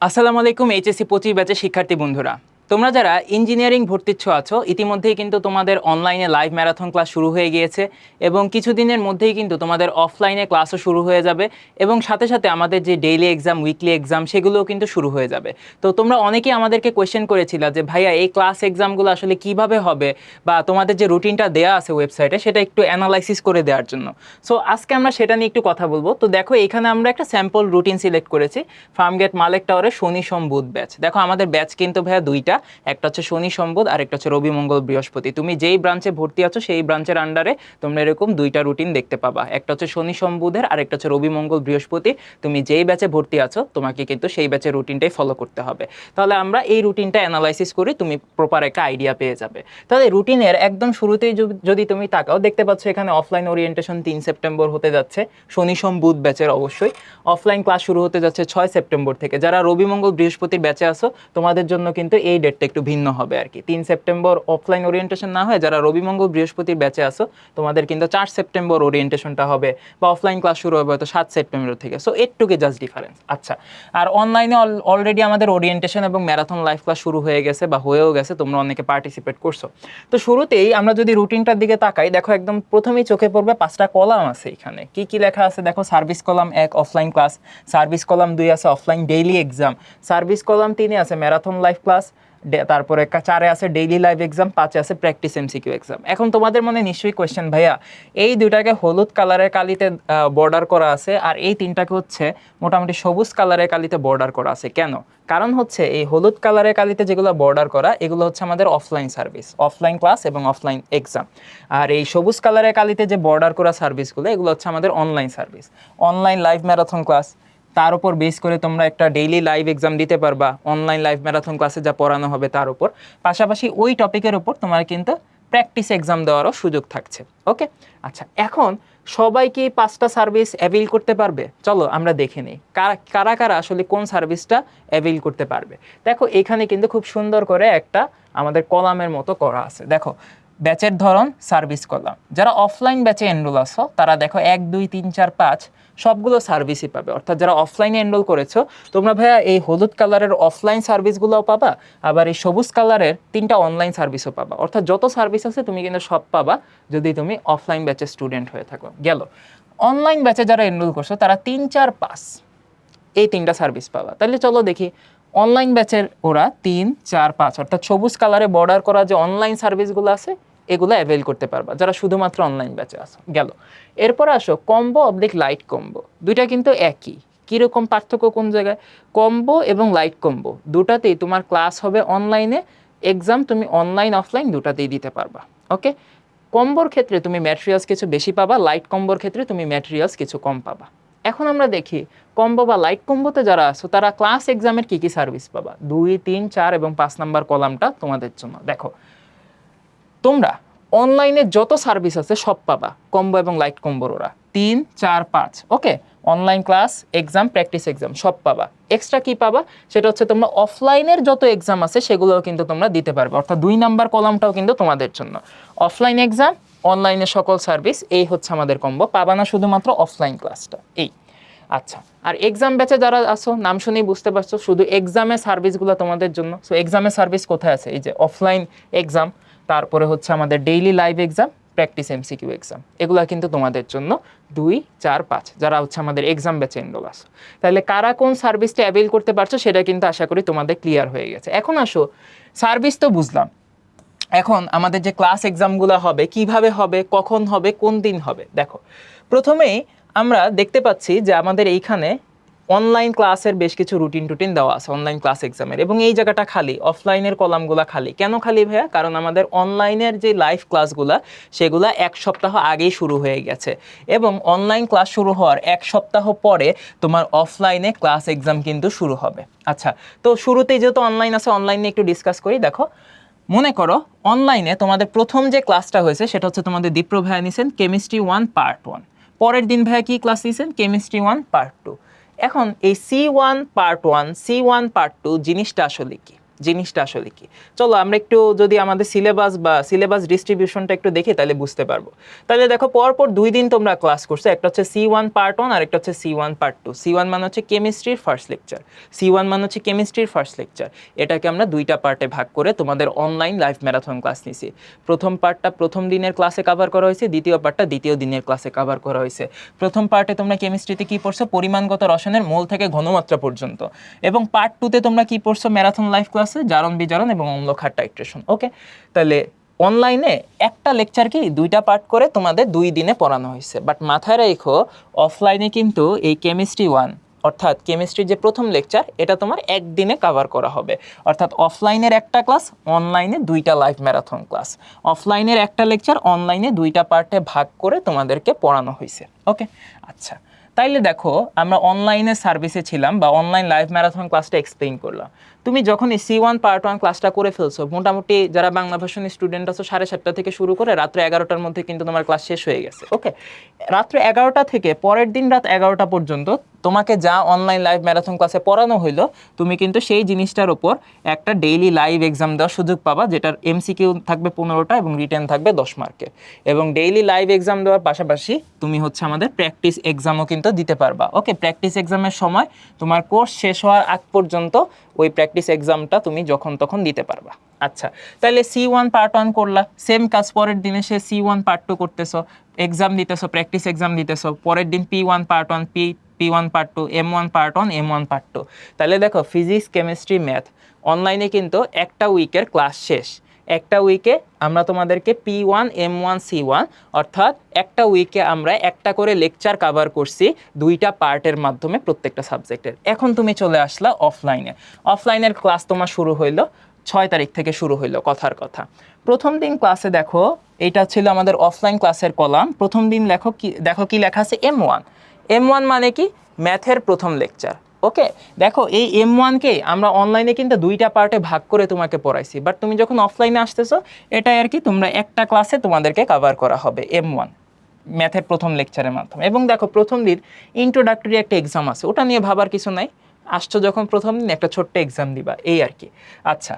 আসসালামু আলাইকুম এইচএসসি পঁচিশ ব্যাচের শিক্ষার্থী বন্ধুরা। তোমরা যারা ইঞ্জিনিয়ারিং ভর্তিচ্ছ আছো, ইতিমধ্যেই কিন্তু তোমাদের অনলাইনে লাইভ ম্যারাথন ক্লাস শুরু হয়ে গিয়েছে এবং কিছুদিনের মধ্যেই কিন্তু তোমাদের অফলাইনে ক্লাসও শুরু হয়ে যাবে এবং সাথে সাথে আমাদের যে ডেইলি এক্সাম উইকলি এক্সাম সেগুলোও কিন্তু শুরু হয়ে যাবে। তো তোমরা অনেকেই আমাদেরকে কোয়েশ্চেন করেছিল যে, ভাইয়া, এই ক্লাস এক্সামগুলো আসলে কীভাবে হবে বা তোমাদের যে রুটিনটা দেওয়া আছে ওয়েবসাইটে সেটা একটু অ্যানালাইসিস করে দেওয়ার জন্য। সো আজকে আমরা সেটা নিয়ে একটু কথা বলব। তো দেখো, এখানে আমরা একটা স্যাম্পল রুটিন সিলেক্ট করেছি। ফার্মগেট মালেক টাওয়ারে শনি সোম বুধ ব্যাচ। দেখো, আমাদের ব্যাচ কিন্তু ভাইয়া দুইটা। একটা হচ্ছে শনি সোম বুধ আর একটা হচ্ছে রবি মঙ্গল বৃহস্পতি। তুমি যেই ব্রাঞ্চে ভর্তি আছো, সেই ব্রাঞ্চের আন্ডারে তোমরা এরকম দুইটা রুটিন দেখতে পাবা। একটা হচ্ছে শনি সোম বুধের আর একটা হচ্ছে রবি মঙ্গল বৃহস্পতি। তুমি যেই ব্যাচে ভর্তি আছো, তোমাকে কিন্তু সেই ব্যাচের রুটিনটাই ফলো করতে হবে। তাহলে আমরা এই রুটিনটা অ্যানালাইসিস করি তুমি প্রপার একটা আইডিয়া পেয়ে যাবে। তাহলে রুটিনের একদম শুরুতেই যদি- তুমি তাকাও, দেখতে পাচ্ছ এখানে অফলাইন ওরিয়েন্টেশন তিন সেপ্টেম্বর হতে যাচ্ছে। শনি সোম বুধ ব্যাচের অবশ্যই। অফলাইন ক্লাস শুরু হতে যাচ্ছে ছয় সেপ্টেম্বর থেকে। যারা রবি মঙ্গল বৃহস্পতির ব্যাচে আসো তোমাদের জন্য কিন্তু এই ডেটটা একটু ভিন্ন হবে আর কি। তিন সেপ্টেম্বর অফলাইন ওরিয়েন্টেশন না হয় যারা রবি মঙ্গল বৃহস্পতির ব্যাচে আসো তোমাদের কিন্তু চার সেপ্টেম্বর ওরিয়েন্টেশনটা হবে বা অফলাইন ক্লাস শুরু হবে হয়তো সাত সেপ্টেম্বর থেকে। সো এটুকে জাস্ট ডিফারেন্স আচ্ছা আর অনলাইনে অলরেডি আমাদের ওরিয়েন্টেশন এবং ম্যারাথন লাইভ ক্লাস শুরু হয়ে গেছে বা হয়েও গেছে, তোমরা অনেকে পার্টিসিপেট করছ। তো শুরুতেই আমরা যদি রুটিনটার দিকে তাকাই, দেখো একদম প্রথমেই চোখে পড়বে পাঁচটা কলাম আছে এখানে। কি কি লেখা আছে? দেখো সার্ভিস কলাম এক অফলাইন ক্লাস সার্ভিস কলাম দুই আছে offline daily exam service column তিনে আছে ম্যারাথন লাইফ ক্লাস তারপরে চারে আছে ডেইলি লাইভ এক্সাম পাঁচে আছে প্র্যাকটিস এমসিকিউ এক্সাম এখন তোমাদের মনে নিশ্চয়ই কোয়েশ্চেন ভাইয়া, এই দুইটাকে হলুদ কালারের কালিতে বর্ডার করা আছে, আর এই তিনটাকে হচ্ছে মোটামুটি সবুজ কালারের কালিতে বর্ডার করা আছে। কেন? কারণ হচ্ছে এই হলুদ কালারের কালিতে যেগুলো বর্ডার করা, এগুলো হচ্ছে আমাদের অফলাইন সার্ভিস অফলাইন ক্লাস এবং অফলাইন এক্সাম আর এই সবুজ কালারের কালিতে যে বর্ডার করা সার্ভিসগুলো এগুলো হচ্ছে আমাদের online service online live marathon class তার উপর বেস করে তোমরা একটা ডেইলি লাইভ এক্সাম দিতে পারবা অনলাইন লাইভ ম্যারাথন ক্লাসে যা পড়ানো হবে তার উপর। পাশাপাশি ওই টপিকের উপর তোমার কিন্তু প্র্যাকটিস এক্সাম দেওয়ারও সুযোগ থাকছে ওকে আচ্ছা এখন সবাই কি পাঁচটা সার্ভিস অ্যাভেল করতে পারবে? চলো আমরা দেখে নিই, কারা কারা কারা আসলে কোন সার্ভিসটা অ্যাভেল করতে পারবে? দেখো, এখানে কিন্তু খুব সুন্দর করে একটা আমাদের কলামের মতো করা আছে। দেখো ব্যাচের ধরন সার্ভিস করলাম। যারা অফলাইন ব্যাচে এনরোল আছো, তারা দেখো এক, দুই, তিন, চার, পাঁচ, সবগুলো সার্ভিসই পাবে। অর্থাৎ যারা অফলাইনে এনরোল করেছ, তোমরা ভাইয়া এই হলুদ কালারের অফলাইন সার্ভিসগুলোও পাবা, আবার এই সবুজ কালারের তিনটা অনলাইন সার্ভিসও পাবা। অর্থাৎ যত সার্ভিস আছে, তুমি কিন্তু সব পাবা যদি তুমি অফলাইন ব্যাচের স্টুডেন্ট হয়ে থাকো। গেল। অনলাইন ব্যাচে যারা এনরোল করছ, তারা তিন, চার, পাঁচ, এই তিনটা সার্ভিস পাবা। তাহলে চলো দেখি অনলাইন ব্যাচের ওরা তিন, চার, পাঁচ, অর্থাৎ সবুজ কালারে বর্ডার করা যে অনলাইন সার্ভিসগুলো আছে এগুলো অ্যাভেল করতে পারবা, যারা শুধুমাত্র অনলাইন ব্যাচে আসো গেল। এরপর আসো কম্বো অবলিক লাইট কম্বো দুইটা কিন্তু একই। কীরকম পার্থক্য কোন জায়গায়? কম্বো এবং লাইট কম্বো দুটাতেই তোমার ক্লাস হবে অনলাইনে এক্সাম তুমি অনলাইন অফলাইন দুটাতেই দিতে পারবা। ওকে কম্বোর ক্ষেত্রে তুমি ম্যাটেরিয়ালস কিছু বেশি পাবা লাইট কম্বোর ক্ষেত্রে তুমি ম্যাটেরিয়ালস কিছু কম পাবা। এখন আমরা দেখি কম্বো বা লাইট কম্বোতে যারা আসো তারা ক্লাস এক্সামের কি কি সার্ভিস পাবা? দুই, তিন, চার এবং পাঁচ নাম্বার কলামটা তোমাদের জন্য। দেখো তোমরা অনলাইনে যত সার্ভিস আছে সব পাবা, কম্বো এবং লাইট কম্বোর ওরা। তিন, চার, পাঁচ, okay? Online class, exam, practice exam, সব পাবা। এক্সট্রা কি পাবা? সেটা হচ্ছে তোমরা অফলাইনের যত এক্সাম আছে সেগুলোও কিন্তু তোমরা দিতে পারবে। অর্থাৎ দুই নাম্বার কলামটাও কিন্তু তোমাদের জন্য। অফলাইন এক্সাম, অনলাইনে সকল সার্ভিস, এই হচ্ছে আমাদের কম্বো। পাবা না শুধুমাত্র অফলাইন ক্লাসটা, এই। আচ্ছা আর এক্সাম ব্যাচে যারা আসো নাম শুনেই বুঝতে পারছ, শুধু এক্সামের সার্ভিসগুলো তোমাদের জন্য। সো এক্সামের সার্ভিস কোথায় আছে? এই যে অফলাইন এক্সাম তারপরে হচ্ছে আমাদের daily live exam practice MCQ exam এগুলো কিন্তু তোমাদের জন্য দুই, চার, পাঁচ, যারা হচ্ছে আমাদের এক্সাম ব্যাচে এনরোল আসো তাহলে কারা কোন সার্ভিসটা অ্যাভেল করতে পারছ সেটা কিন্তু আশা করি তোমাদের ক্লিয়ার হয়ে গেছে। এখন আসো সার্ভিস তো বুঝলাম। এখন আমাদের যে ক্লাস এক্সামগুলো হবে, কীভাবে হবে, কখন হবে, কোন দিন হবে? দেখো, প্রথমেই আমরা দেখতে পাচ্ছি যে আমাদের এইখানে অনলাইন ক্লাসের বেশ কিছু রুটিন টুটিন দেওয়া আছে অনলাইন ক্লাস এক্সামের এবং এই জায়গাটা খালি অফলাইনের কলামগুলো খালি। কেন খালি ভাইয়া? কারণ আমাদের অনলাইনের যে লাইভ ক্লাসগুলো সেগুলো এক সপ্তাহ আগেই শুরু হয়ে গেছে। এবং অনলাইন ক্লাস শুরু হওয়ার এক সপ্তাহ পরে তোমার অফলাইনে ক্লাস এক্সাম কিন্তু শুরু হবে। আচ্ছা তো শুরুতেই যেহেতু অনলাইন আছে অনলাইনে একটু ডিসকাস করি, দেখো। মনে করো অনলাইনে তোমাদের প্রথম যে ক্লাসটা হয়েছে, সেটা হচ্ছে তোমাদের দীপ্র ভাইয়া নিছেন কেমিস্ট্রি ওয়ান পার্ট ওয়ান পরের দিন ভাইয়া কী ক্লাস নিয়েছেন কেমিস্ট্রি ওয়ান পার্ট টু এখন এই C one part one C one part two জিনিসটা আসলে কি? জিনিসটা আসলে কি? চলো আমরা একটু যদি আমাদের সিলেবাস বা সিলেবাস ডিস্ট্রিবিউশনটা একটু দেখি তাহলে বুঝতে পারব। তাহলে দেখো পরপর দুই দিন তোমরা ক্লাস করছ, একটা হচ্ছে সি ওয়ান পার্ট ওয়ান আর একটা হচ্ছে C one part two C one মানে হচ্ছে কেমিস্ট্রির ফার্স্ট লেকচার সি ওয়ান মানে হচ্ছে কেমিস্ট্রির ফার্স্ট লেকচার এটাকে আমরা দুইটা পার্টে ভাগ করে তোমাদের অনলাইন লাইভ ম্যারাথন ক্লাস নিছি। প্রথম পার্টটা প্রথম দিনের ক্লাসে কভার করা হয়েছে, দ্বিতীয় পার্টটা দ্বিতীয় দিনের ক্লাসে কভার করা হয়েছে। প্রথম পার্টে তোমরা কেমিস্ট্রিতে কি পড়ছো? পরিমাণগত রসায়নের মোল থেকে ঘনমাত্রা পর্যন্ত। এবং পার্ট টুতে তোমরা কি পড়ছো? ম্যারাথন লাইভ ক্লাসে জারণ বিজারণ এবং অম্ল টাইট্রেশন ওকে তাহলে অনলাইনে একটা লেকচারকেই দুইটা পার্ট করে তোমাদের দুই দিনে পড়ানো হয়েছে। বাট মাথায় রেখো অফলাইনে কিন্তু এই কেমিস্ট্রি ওয়ান অর্থাৎ কেমিস্ট্রির যে প্রথম লেকচার এটা তোমার একদিনে কভার করা হবে। অর্থাৎ অফলাইনের একটা ক্লাস অনলাইনে দুইটা লাইভ ম্যারাথন ক্লাস অফলাইনের একটা লেকচার অনলাইনে দুইটা পার্টে ভাগ করে তোমাদেরকে পড়ানো হয়েছে ওকে আচ্ছা তাইলে দেখো, আমরা অনলাইনে সার্ভিসে ছিলাম বা অনলাইন লাইভ ম্যারাথন ক্লাসটা এক্সপ্লেইন করলাম। তুমি যখন সি ওয়ান পার্ট ওয়ান ক্লাসটা করে ফেলছো, মোটামুটি যারা বাংলা ভাষণের স্টুডেন্ট আছো, সাড়ে সাতটা থেকে শুরু করে রাত্রে এগারোটার মধ্যে কিন্তু তোমার ক্লাস শেষ হয়ে গেছে। ওকে রাত্রে এগারোটা থেকে পরের দিন রাত এগারোটা পর্যন্ত তোমাকে যা অনলাইন লাইভ ম্যারাথন ক্লাসে পড়ানো হইল, তুমি কিন্তু সেই জিনিসটার ওপর একটা ডেইলি লাইভ এক্সাম দেওয়ার সুযোগ পাবা, যেটার এমসিকিউ থাকবে পনেরোটা এবং রিটার্ন থাকবে দশ মার্কের এবং ডেইলি লাইভ এক্সাম দেওয়ার পাশাপাশি তুমি হচ্ছে আমাদের প্র্যাকটিস এক্সামও কিন্তু দিতে পারবা। ওকে প্র্যাকটিস এক্সামের সময় তোমার কোর্স শেষ হওয়ার আগ পর্যন্ত ওই প্র্যাকটিস এক্সামটা তুমি যখন তখন দিতে পারবা। আচ্ছা তাহলে সি ওয়ান পার্ট ওয়ান করলা সেম কাজ পরের দিনে সে সি ওয়ান পার্ট টু করতেছ এক্সাম দিতেছো প্র্যাকটিস এক্সাম দিতেছো, পরের দিন P one part one P P one part two M one part one M one part two তাহলে দেখো ফিজিক্স কেমিস্ট্রি ম্যাথ অনলাইনে কিন্তু একটা উইকের ক্লাস শেষ। একটা উইকে আমরা তোমাদেরকে P one M one C one অর্থাৎ একটা উইকে আমরা একটা করে লেকচার কভার করছি দুইটা পার্টের মাধ্যমে প্রত্যেকটা সাবজেক্টের এখন তুমি চলে আসলা অফলাইনে অফলাইনের ক্লাস তোমার শুরু হইল ছয় তারিখ থেকে শুরু হইল কথার কথা। প্রথম দিন ক্লাসে দেখো, এটা ছিল আমাদের অফলাইন ক্লাসের কলাম। প্রথম দিন লেখো কি, দেখো কি লেখা আছে এম ওয়ান এম ওয়ান মানে কি? ম্যাথের প্রথম লেকচার ওকে দেখো এই এম ওয়ানকে আমরা অনলাইনে কিন্তু দুইটা পার্টে ভাগ করে তোমাকে পড়াইছি। বাট তুমি যখন অফলাইনে আসতেছো, এটাই আর কি তোমরা একটা ক্লাসে তোমাদেরকে কভার করা হবে এম ওয়ান ম্যাথের প্রথম লেকচারের মাধ্যমে। এবং দেখো, প্রথম দিন ইন্ট্রোডাক্টরি একটা এক্সাম আছে, ওটা নিয়ে ভাবার কিছু নাই। আসছো যখন প্রথম দিন, একটা ছোট্ট এক্সাম দিবা, এই আর কি। আচ্ছা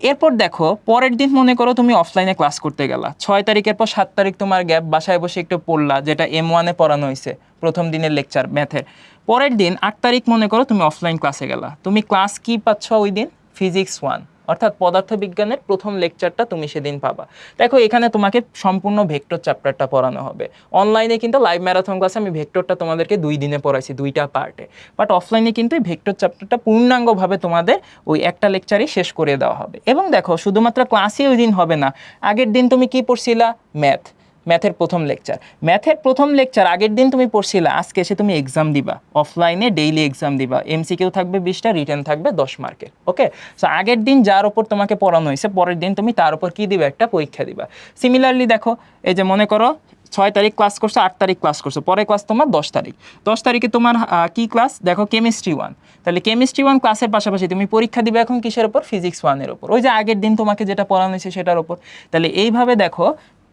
এরপর দেখো, পরের দিন মনে করো তুমি অফলাইনে ক্লাস করতে গেলা। ছয় তারিখের পর সাত তারিখ তোমার গ্যাপ বাসায় বসে একটু পড়লা, যেটা এম ওয়ানে পড়ানো হয়েছে, প্রথম দিনের লেকচার ম্যাথের পরের দিন আট তারিখ মনে করো তুমি অফলাইন ক্লাসে গেলা। তুমি ক্লাস কি পাচ্ছ ওই দিন? ফিজিক্স ওয়ান অর্থাৎ পদার্থবিজ্ঞানের প্রথম লেকচারটা তুমি সেদিন পাবা। দেখো, এখানে তোমাকে সম্পূর্ণ ভেক্টর চ্যাপ্টারটা পড়ানো হবে। অনলাইনে কিন্তু লাইভ ম্যারাথন ক্লাসে আমি ভেক্টরটা তোমাদেরকে দুই দিনে পড়াইছি, দুইটা পার্টে। বাট অফলাইনে কিন্তু এই ভেক্টর চ্যাপ্টারটা পূর্ণাঙ্গভাবে তোমাদের ওই একটা লেকচারই শেষ করে দেওয়া হবে। এবং দেখো, শুধুমাত্র ক্লাসই ওই দিন হবে না, আগের দিন তুমি কি পড়ছিলা? ম্যাথ। ম্যাথের প্রথম লেকচার। ম্যাথের প্রথম লেকচার আগের দিন তুমি পড়ছিলা, আজকে এসে তুমি এক্সাম দিবা। অফলাইনে ডেইলি এক্সাম দিবা। এমসিকিউ থাকবে বিশটা রিটার্ন থাকবে দশ মার্কের ওকে সো আগের দিন যার ওপর তোমাকে পড়ানো হয়েছে, পরের দিন তুমি তার উপর কী দিবে? একটা পরীক্ষা দিবা। সিমিলারলি দেখো, এই যে মনে করো, ছয় তারিখ ক্লাস করছ, আট তারিখ ক্লাস করছ পরে ক্লাস তোমার দশ তারিখ। দশ তারিখে তোমার কি ক্লাস দেখো কেমিস্ট্রি ওয়ান তাহলে কেমিস্ট্রি ওয়ান ক্লাসের পাশাপাশি তুমি পরীক্ষা দিবে এখন কিসের ওপর ফিজিক্স ওয়ানের ওপর ওই যে আগের দিন তোমাকে যেটা পড়ানো হয়েছে সেটার ওপর তাহলে এইভাবে দেখো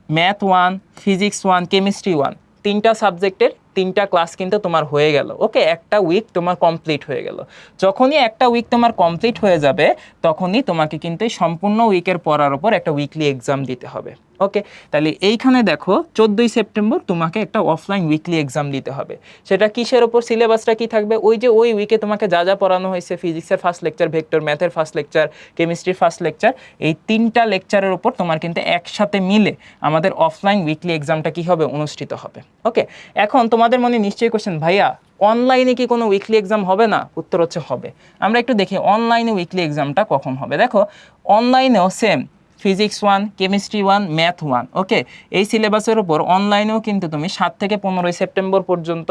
math one physics one chemistry one তিনটা সাবজেক্টের তিনটা ক্লাস কিন্তু তোমার হয়ে গেল। ওকে একটা উইক তোমার কমপ্লিট হয়ে গেল। যখনই একটা উইক তোমার কমপ্লিট হয়ে যাবে, তখনই তোমাকে কিন্তু সম্পূর্ণ উইকের পড়ার ওপর একটা উইকলি এক্সাম দিতে হবে। ওকে তাহলে এইখানে দেখো, চোদ্দোই সেপ্টেম্বর তোমাকে একটা অফলাইন উইকলি এক্সাম দিতে হবে। সেটা কিসের ওপর সিলেবাসটা কি থাকবে? ওই যে ওই উইকে তোমাকে যা যা পড়ানো হয়েছে ফিজিক্সের ফার্স্ট লেকচার ভেক্টর ম্যাথের ফার্স্ট লেকচার কেমিস্ট্রির ফার্স্ট লেকচার এই তিনটা লেকচারের ওপর তোমার কিন্তু একসাথে মিলে আমাদের অফলাইন উইকলি এক্সামটা কি হবে? অনুষ্ঠিত হবে। ওকে এখন তোমাদের মনে নিশ্চয়ই কোশ্চেন ভাইয়া অনলাইনে কি কোনো উইকলি এক্সাম হবে না? উত্তর হচ্ছে, হবে। আমরা একটু দেখি অনলাইনে উইকলি এক্সামটা কখন হবে? দেখো অনলাইনেও same physics one chemistry one math one okay এই সিলেবাসের উপর অনলাইনেও কিন্তু তুমি সাত থেকে পনেরোই সেপ্টেম্বর পর্যন্ত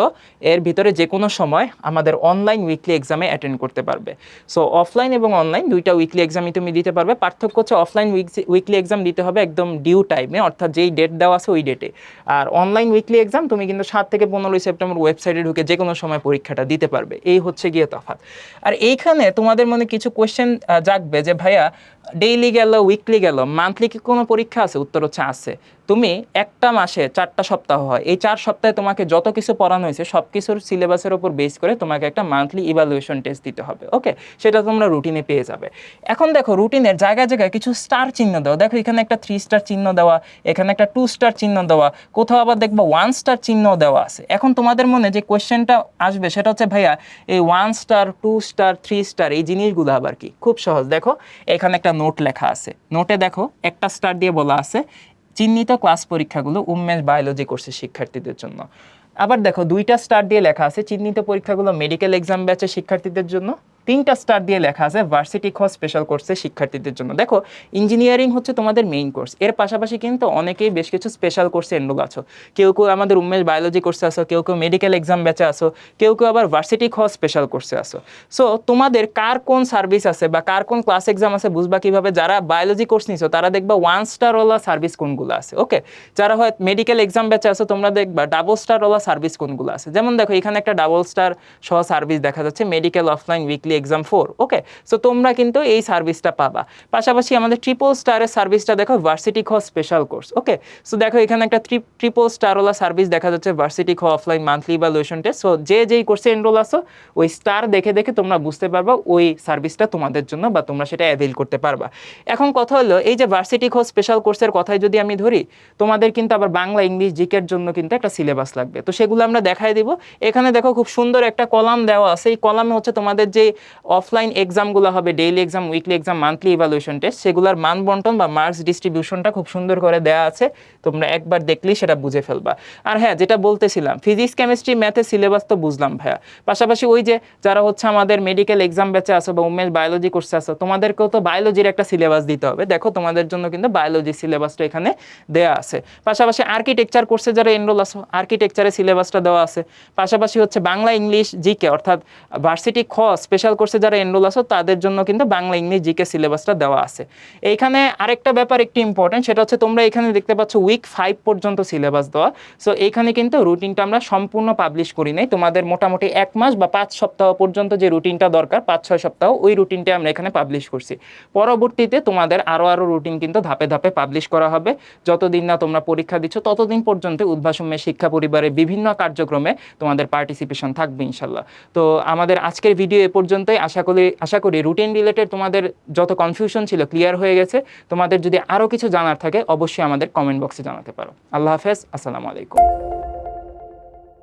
এর ভিতরে যে কোনো সময় আমাদের অনলাইন উইকলি এক্সামে অ্যাটেন্ড করতে পারবে। সো অফলাইন এবং অনলাইন দুইটা উইকলি এক্সামই তুমি দিতে পারবে। পার্থক্য হচ্ছে অফলাইন উইকলি এক্সাম দিতে হবে একদম ডিউ টাইমে অর্থাৎ যেই ডেট দেওয়া আছে ওই ডেটে আর অনলাইন উইকলি এক্সাম তুমি কিন্তু সাত থেকে পনেরোই সেপ্টেম্বর ওয়েবসাইটে ঢুকে যে কোনো সময় পরীক্ষাটা দিতে পারবে। এই হচ্ছে গিয়ে তফাৎ। আর এইখানে তোমাদের মনে কিছু কোয়েশ্চেন জাগবে যে, ভাইয়া ডেইলি গেল উইকলি গেল মান্থলি কি কোনো পরীক্ষা আছে? উত্তর হচ্ছে আছে। তুমি একটা মাসে চারটা সপ্তাহ হয়। এই চার সপ্তাহে তোমাকে যত কিছু পড়ানো হয়েছে সব কিছুর সিলেবাসের উপর বেস করে তোমাকে একটা মান্থলি ইভ্যালুয়েশন টেস্ট দিতে হবে ওকে সেটা তোমরা রুটিনে পেয়ে যাবে। এখন দেখো রুটিনের জায়গায় জায়গায় কিছু স্টার চিহ্ন দেওয়া। দেখো, এখানে একটা থ্রি স্টার চিহ্ন দেওয়া, এখানে একটা টু স্টার চিহ্ন দেওয়া, কোথাও আবার দেখবা ওয়ান স্টার চিহ্ন দেওয়া আছে। এখন তোমাদের মনে যে কোয়েশ্চেনটা আসবে, সেটা হচ্ছে, ভাইয়া, এই one star two star three star এই জিনিসগুলো আবার কি? খুব সহজ। দেখো, এখানে একটা নোট লেখা আছে। নোটে দেখো, একটা স্টার দিয়ে বলা আছে, চিহ্নিত ক্লাস পরীক্ষাগুলো উমেন্স বায়োলজি কোর্সের শিক্ষার্থীদের জন্য। আবার দেখো, দুইটা স্টার দিয়ে লেখা আছে, চিহ্নিত পরীক্ষাগুলো মেডিকেল এক্সাম ব্যাচের শিক্ষার্থীদের জন্য। তিনটা স্টার দিয়ে লেখা আছে ভার্সিটি খ স্পেশাল কোর্সের শিক্ষার্থীদের জন্য। দেখো ইঞ্জিনিয়ারিং হচ্ছে তোমাদের মেইন কোর্স এর পাশাপাশি কিন্তু অনেকেই বেশ কিছু স্পেশাল কোর্সে এনরোল আছো। কেউ কেউ আমাদের উমেশ বায়োলজি কোর্সে আসো কেউ কেউ মেডিকেল এক্সাম ব্যাচে আসো কেউ কেউ আবার ভার্সিটি খ স্পেশাল কোর্সে আসো সো তোমাদের কার কোন সার্ভিস আছে বা কার কোন ক্লাস এক্সাম আছে বুঝবা কীভাবে? যারা বায়োলজি কোর্স নিছো, তারা দেখবা ওয়ান স্টারওয়ালা সার্ভিস কোনগুলো আছে ওকে যারা হয় মেডিকেল এক্সাম ব্যাচে আছো, তোমরা দেখবা ডাবল স্টারওয়ালা সার্ভিস কোনগুলো আছে। যেমন দেখো, এখানে একটা ডাবল স্টার সহ সার্ভিস দেখা যাচ্ছে medical offline weekly exam four okay so তোমরা কিন্তু এই সার্ভিসটা পাবা। পাশাপাশি আমাদের ট্রিপল স্টারের সার্ভিসটা দেখো ভার্সিটি খ স্পেশাল কোর্স ওকে সো দেখো এখানে একটা ট্রিপল স্টারওয়ালা সার্ভিস দেখা যাচ্ছে ভার্সিটি খ offline monthly evaluation test so যে যেই কোর্সে এনরোল আসো ওই স্টার দেখে দেখে তোমরা বুঝতে পারবা ওই সার্ভিসটা তোমাদের জন্য বা তোমরা সেটা অ্যাভেল করতে পারবা। এখন কথা হলো, এই যে ভার্সিটি খ স্পেশাল কোর্সের কথাই যদি আমি ধরি, তোমাদের কিন্তু আবার বাংলা, ইংলিশ জিকের জন্য কিন্তু একটা সিলেবাস লাগবে। তো সেগুলো আমরা দেখাই দিব। এখানে দেখো খুব সুন্দর একটা কলাম দেওয়া আছে। এই কলামে হচ্ছে তোমাদের যে অফলাইন এক্সামগুলো হবে daily exam weekly exam monthly evaluation test সেগুলোর মান বন্টন বা মার্কস ডিস্ট্রিবিউশনটা খুব সুন্দর করে দেওয়া আছে। তোমরা একবার দেখলেই সেটা বুঝে ফেলবা। আর হ্যাঁ যেটা বলতেছিলাম ফিজিক্স কেমিস্ট্রি ম্যাথের সিলেবাস তো বুঝলাম ভাইয়া। পাশাপাশি ওই যে যারা হচ্ছে আমাদের মেডিকেল এক্সাম ব্যাচে আসো বা উমেশ বায়োলজি কোর্সে আসো তোমাদেরকেও তো বায়োলজির একটা সিলেবাস দিতে হবে। দেখো, তোমাদের জন্য কিন্তু বায়োলজি সিলেবাসটা এখানে দেওয়া আছে। পাশাপাশি আর্কিটেকচার কোর্সে যারা এনরোল আসো আর্কিটেকচারের সিলেবাসটা দেওয়া আছে। পাশাপাশি হচ্ছে বাংলা ইংলিশ জিকে অর্থাৎ ভার্সিটি খ স্পেশাল কোর্সে যারা এনরোল আসো তাদের জন্য কিন্তু বাংলা ইংলিশ জিকে সিলেবাসটা দেওয়া আছে। এইখানে আরেকটা ব্যাপার একটু ইম্পর্টেন্ট সেটা হচ্ছে তোমরা এখানে দেখতে পাচ্ছ উইক ফাইভ পর্যন্ত সিলেবাস দেওয়া। সো এইখানে কিন্তু রুটিনটা আমরা সম্পূর্ণ পাবলিশ করি নাই। তোমাদের মোটামুটি এক মাস বা পাঁচ সপ্তাহ পর্যন্ত যে রুটিনটা দরকার, পাঁচ, ছয় সপ্তাহ, ওই রুটিনটা আমরা এখানে পাবলিশ করছি। পরবর্তীতে তোমাদের আরও আরও রুটিন কিন্তু ধাপে ধাপে পাবলিশ করা হবে। যতদিন না তোমরা পরীক্ষা দিচ্ছ, ততদিন পর্যন্ত উদ্ভাসমের শিক্ষা পরিবারের বিভিন্ন কার্যক্রমে তোমাদের পার্টিসিপেশন থাকবে ইনশাল্লাহ। তো আমাদের আজকের ভিডিও এ পর্যন্তই আশা করি আশা করি রুটিন রিলেটেড তোমাদের যত কনফিউশন ছিল ক্লিয়ার হয়ে গেছে। তোমাদের যদি আরও কিছু জানার থাকে, অবশ্যই আমাদের কমেন্ট বক্সে জানাতে পারো। আল্লাহ হাফেজ, আসসালামু আলাইকুম।